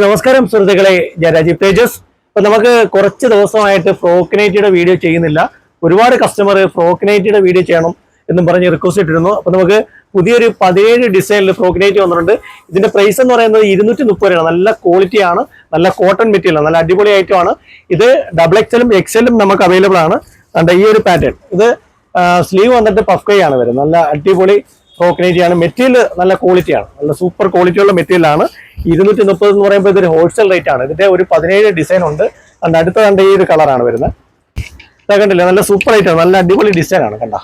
നമസ്കാരം സുഹൃത്തുക്കളെ. ഞാൻ രാജീവ് തേജസ്. അപ്പൊ നമുക്ക് കുറച്ച് ദിവസമായിട്ട് ഫ്രോക്ക് നൈറ്റിയുടെ വീഡിയോ ചെയ്യുന്നില്ല. ഒരുപാട് കസ്റ്റമർ ഫ്രോക്ക് നൈറ്റിയുടെ വീഡിയോ ചെയ്യണം എന്നും പറഞ്ഞ് റിക്വസ്റ്റ് ഇട്ടിരുന്നു. അപ്പൊ നമുക്ക് പുതിയൊരു പതിനേഴ് ഡിസൈനിൽ ഫ്രോക്ക് നൈറ്റ് വന്നിട്ടുണ്ട്. ഇതിന്റെ പ്രൈസ് എന്ന് പറയുന്നത് ഇരുന്നൂറ്റി മുപ്പത് രൂപ നല്ല ക്വാളിറ്റി ആണ്. നല്ല കോട്ടൺ മെറ്റീരിയൽ നല്ല അടിപൊളി ഐറ്റം ആണ്. ഇത് ഡബിൾ എക്സലും എക്സലും നമുക്ക് അവൈലബിൾ ആണ്. കണ്ട ഈ ഒരു പാറ്റേൺ ഇത് സ്ലീവ് വന്നിട്ട് പഫ് കൈ ആണ് വരുന്നത്. നല്ല അടിപൊളി ആണ്. മെറ്റീരിയൽ നല്ല ക്വാളിറ്റിയാണ് നല്ല സൂപ്പർ ക്വാളിറ്റി ഉള്ള മെറ്റീരിയൽ ആണ്. ഇരുന്നൂറ്റി മുപ്പത് എന്ന് പറയുമ്പോൾ ഇതൊരു ഹോൾസെയിൽ റേറ്റ് ആണ്. ഇതിന്റെ ഒരു പതിനേഴ് ഡിസൈൻ ഉണ്ട്. അതിന്റെ അടുത്ത കണ്ട ഈ ഒരു കളറാണ് വരുന്നത്. ഇതാ കണ്ടില്ലേ നല്ല സൂപ്പർ ആയിട്ടാണ് നല്ല അടിപൊളി ഡിസൈൻ ആണ് കണ്ട.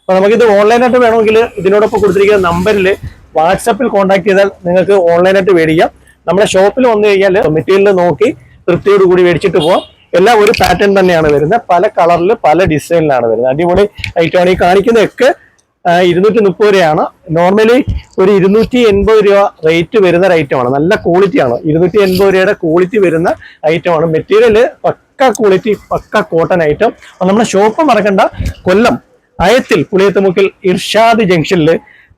അപ്പൊ നമുക്കിത് ഓൺലൈനായിട്ട് വേണമെങ്കിൽ ഇതിനോടൊപ്പം കൊടുത്തിരിക്കുന്ന നമ്പറിൽ വാട്സാപ്പിൽ കോൺടാക്ട് ചെയ്താൽ നിങ്ങൾക്ക് ഓൺലൈനായിട്ട് മേടിക്കാം. നമ്മുടെ ഷോപ്പിൽ വന്നു കഴിഞ്ഞാൽ മെറ്റീരിയൽ നോക്കി തൃപ്തിയോട് കൂടി മേടിച്ചിട്ട് പോവാം. എല്ലാം ഒരു പാറ്റേൺ തന്നെയാണ് വരുന്നത്. പല കളറിൽ പല ഡിസൈനിലാണ് വരുന്നത്. അടിപൊളി ഐറ്റമാണ് ഈ കാണിക്കുന്നതൊക്കെ ഇരുന്നൂറ്റി മുപ്പത് രൂപയാണ് നോർമലി ഒരു ഇരുന്നൂറ്റി എൺപത് രൂപ റേറ്റ് വരുന്ന ഒരു ഐറ്റമാണ് നല്ല ക്വാളിറ്റിയാണ് ഇരുന്നൂറ്റി എൺപത് രൂപയുടെ ക്വാളിറ്റി വരുന്ന ഐറ്റമാണ് material pakka quality pakka cotton item നമ്മുടെ ഷോപ്പ് മറക്കണ്ട. കൊല്ലം അയത്തിൽ പുളിയത്തുമുക്കിൽ ഇർഷാദ് ജംഗ്ഷനിൽ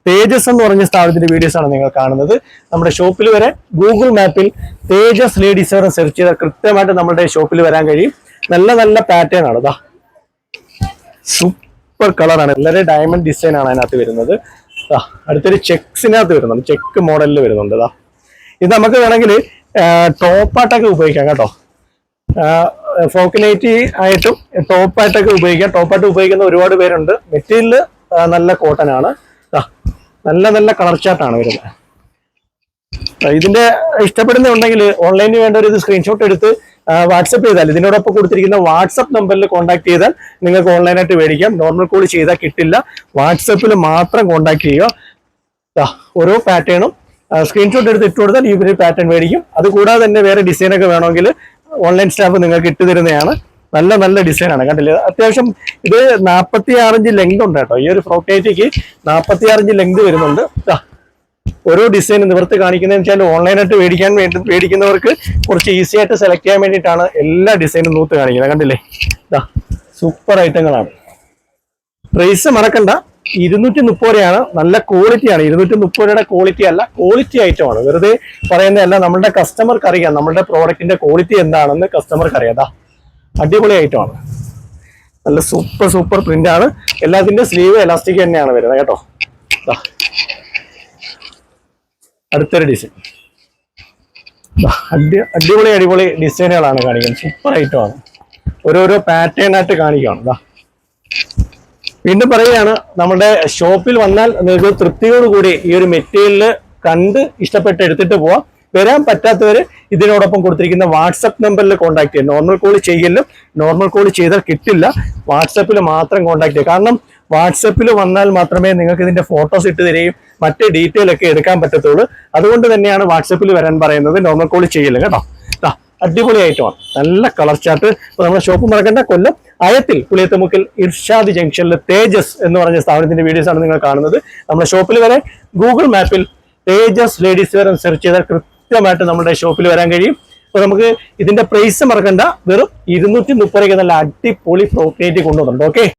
തേജസ് എന്ന് പറഞ്ഞ സ്ഥാപനത്തിന്റെ വീഡിയോസ് ആണ് നിങ്ങൾ കാണുന്നത്. നമ്മുടെ ഷോപ്പിൽ വരെ ഗൂഗിൾ മാപ്പിൽ തേജസ് ലേഡീസ് വരെ സെർച്ച് ചെയ്താൽ കൃത്യമായിട്ട് നമ്മുടെ ഷോപ്പിൽ വരാൻ കഴിയും. നല്ല നല്ല പാറ്റേൺ ആണ്. ഇതാ സൂപ്പർ കളറാണ് എല്ലാവരും ഡയമണ്ട് ഡിസൈൻ ആണ് അതിനകത്ത് വരുന്നത്. അടുത്തൊരു ചെക്സിനകത്ത് വരുന്നുണ്ട്. ചെക്ക് മോഡലിൽ വരുന്നുണ്ട്. ഇതാ ഇത് നമുക്ക് വേണമെങ്കിൽ ടോപ്പായിട്ടൊക്കെ ഉപയോഗിക്കാം കേട്ടോ. ഫോക്കിനൈറ്റി ആയിട്ടും ടോപ്പായിട്ടൊക്കെ ഉപയോഗിക്കാം. ടോപ്പായിട്ട് ഉപയോഗിക്കുന്ന ഒരുപാട് പേരുണ്ട്. മെറ്റീരിയൽ നല്ല കോട്ടൺ ആണ്. നല്ല നല്ല കളർ ചാർട്ടാണ് വരുന്നത്. ഇതിന്റെ ഇഷ്ടപ്പെടുന്നുണ്ടെങ്കിൽ ഓൺലൈനിൽ വേണ്ട ഒരു സ്ക്രീൻഷോട്ട് എടുത്ത് വാട്സപ്പ് ചെയ്താൽ ഇതിനോടൊപ്പം കൊടുത്തിരിക്കുന്ന വാട്സപ്പ് നമ്പറിൽ കോൺടാക്ട് ചെയ്താൽ നിങ്ങൾക്ക് ഓൺലൈനായിട്ട് മേടിക്കാം. നോർമൽ കോൾ ചെയ്താൽ കിട്ടില്ല. വാട്സപ്പിൽ മാത്രം കോൺടാക്ട് ചെയ്യുക. ഓരോ പാറ്റേണും സ്ക്രീൻഷോട്ട് എടുത്ത് ഇട്ട് കൊടുത്താൽ ഈ ഒരു പാറ്റേൺ മേടിക്കും. അതുകൂടാതെ തന്നെ വേറെ ഡിസൈനൊക്കെ വേണമെങ്കിൽ ഓൺലൈൻ സ്റ്റാഫ് നിങ്ങൾക്ക് ഇട്ട് തരുന്നതാണ്. നല്ല നല്ല ഡിസൈനാണ് കണ്ടില്ലേ? അത്യാവശ്യം ഇത് നാൽപ്പത്തി ആറിഞ്ച് ലെങ്ത് ഉണ്ട് കേട്ടോ. ഈ ഒരു ഫ്രോക്കേറ്റിക്ക് നാൽപ്പത്തി ആറിഞ്ച് ലെങ്ത് വരുന്നുണ്ട്. ഓരോ ഡിസൈൻ നിവർത്തി കാണിക്കുന്നതെന്ന് വെച്ചാൽ ഓൺലൈനായിട്ട് മേടിക്കാൻ വേണ്ടി മേടിക്കുന്നവർക്ക് കുറച്ച് ഈസി ആയിട്ട് സെലക്ട് ചെയ്യാൻ വേണ്ടിയിട്ടാണ് എല്ലാ ഡിസൈനും നൂത്ത് കാണിക്കുന്നത്. കണ്ടില്ലേ? സൂപ്പർ ഐറ്റങ്ങളാണ് പ്രൈസ് മറക്കണ്ട. ഇരുന്നൂറ്റി മുപ്പത് രൂപയാണ്. നല്ല ക്വാളിറ്റിയാണ് ഇരുന്നൂറ്റി മുപ്പത് രൂപയുടെ ക്വാളിറ്റി അല്ല ക്വാളിറ്റി ഐറ്റം ആണ്. വെറുതെ പറയുന്നതല്ല നമ്മുടെ കസ്റ്റമർക്ക് അറിയാം. നമ്മുടെ പ്രോഡക്റ്റിന്റെ ക്വാളിറ്റി എന്താണെന്ന് കസ്റ്റമർക്ക് അറിയാം. ദാ അടിപൊളി ഐറ്റം ആണ്. നല്ല സൂപ്പർ സൂപ്പർ പ്രിന്റ് ആണ്. എല്ലാത്തിന്റെ സ്ലീവ് എലാസ്റ്റിക് തന്നെയാണ് വരുന്നത് കേട്ടോ. അടുത്തൊരു ഡിസൈൻ അടി അടിപൊളി അടിപൊളി ഡിസൈനുകളാണ് കാണിക്കുന്നത്. സൂപ്പർ ഐറ്റം ആണ്. ഓരോരോ പാറ്റേൺ ആയിട്ട് കാണിക്കുകയാണ്. വീണ്ടും പറയുകയാണ് നമ്മുടെ ഷോപ്പിൽ വന്നാൽ നിങ്ങൾക്ക് തൃപ്തിയോടുകൂടി ഈ ഒരു മെറ്റീരിയൽ കണ്ട് ഇഷ്ടപ്പെട്ട് എടുത്തിട്ട് പോവാം. വരാൻ പറ്റാത്തവർ ഇതിനോടൊപ്പം കൊടുത്തിരിക്കുന്ന വാട്സപ്പ് നമ്പറിൽ കോൺടാക്ട് ചെയ്യുക. നോർമൽ കോൾ ചെയ്യലും നോർമൽ കോൾ ചെയ്താൽ കിട്ടില്ല. വാട്സപ്പിൽ മാത്രം കോൺടാക്ട് ചെയ്യുക. കാരണം വാട്സപ്പിൽ വന്നാൽ മാത്രമേ നിങ്ങൾക്ക് ഇതിന്റെ ഫോട്ടോസ് ഇട്ട് തരികയും മറ്റ് ഡീറ്റെയിൽ ഒക്കെ എടുക്കാൻ പറ്റത്തുള്ളൂ. അതുകൊണ്ട് തന്നെയാണ് വാട്സപ്പിൽ വരാൻ പറയുന്നത് നോർമൽ കോൾ ചെയ്യില്ല കേട്ടോ? ദാ, അടിപൊളി ഐറ്റമാണ് നല്ല കളർ ചാർട്ട് ഇപ്പൊ നമ്മുടെ ഷോപ്പ് മറക്കേണ്ട കൊല്ലം അയത്തിൽ പുളിയത്തമുക്കിൽ ഇർഷാദ് ജംഗ്ഷനിൽ തേജസ് എന്ന് പറഞ്ഞ സ്ഥാപനത്തിന്റെ വീഡിയോസ് ആണ് നിങ്ങൾ കാണുന്നത്. നമ്മുടെ ഷോപ്പിൽ വരെ ഗൂഗിൾ മാപ്പിൽ തേജസ് ലേഡീസ് വെയർ സെർച്ച് ചെയ്താൽ കൃത്യമായിട്ട് നമ്മുടെ ഷോപ്പിൽ വരാൻ കഴിയും. അപ്പൊ നമുക്ക് ഇതിന്റെ പ്രൈസ് മറക്കണ്ട. വെറും ഇരുന്നൂറ്റി മുപ്പത് നല്ല അടിപൊളി പ്രോപ്പർട്ടി കൊണ്ടുവന്നുണ്ട് ഓക്കെ